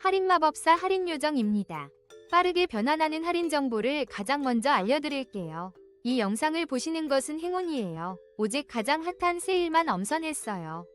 할인마법사 할인요정입니다. 빠르게 변환하는 할인 정보를 가장 먼저 알려드릴게요. 이 영상을 보시는 것은 행운이에요. 오직 가장 핫한 세일만 엄선했어요.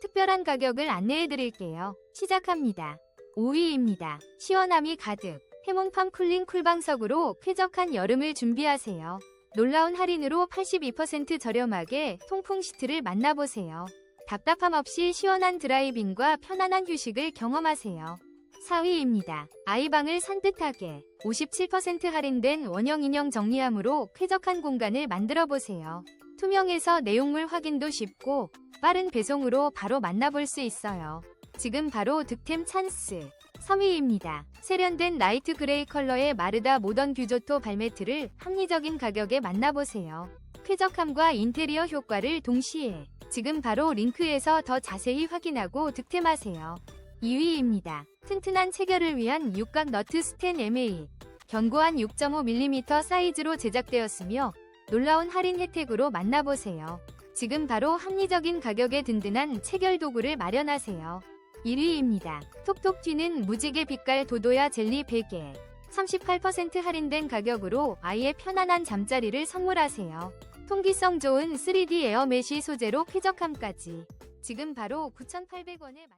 특별한 가격을 안내해드릴게요. 시작합니다. 5위입니다. 시원함이 가득. 해몽팜 쿨링 쿨방석으로 쾌적한 여름을 준비하세요. 놀라운 할인으로 82% 저렴하게 통풍 시트를 만나보세요. 답답함 없이 시원한 드라이빙과 편안한 휴식을 경험하세요. 4위입니다. 아이방을 산뜻하게 57% 할인된 원형 인형 정리함으로 쾌적한 공간을 만들어 보세요. 투명해서 내용물 확인도 쉽고 빠른 배송으로 바로 만나볼 수 있어요. 지금 바로 득템 찬스. 3위입니다. 세련된 라이트 그레이 컬러의 마르다 모던 규조토 발매트를 합리적인 가격에 만나보세요. 쾌적함과 인테리어 효과를 동시에 지금 바로 링크에서 더 자세히 확인하고 득템하세요. 2위입니다. 튼튼한 체결을 위한 육각 너트 스텐 MA. 견고한 6.5mm 사이즈로 제작되었으며 놀라운 할인 혜택으로 만나보세요. 지금 바로 합리적인 가격에 든든한 체결 도구를 마련하세요. 1위입니다. 톡톡 튀는 무지개 빛깔 도도야 젤리 베개. 38% 할인된 가격으로 아이의 편안한 잠자리를 선물하세요. 통기성 좋은 3D 에어 메쉬 소재로 쾌적함까지. 지금 바로 9,800원에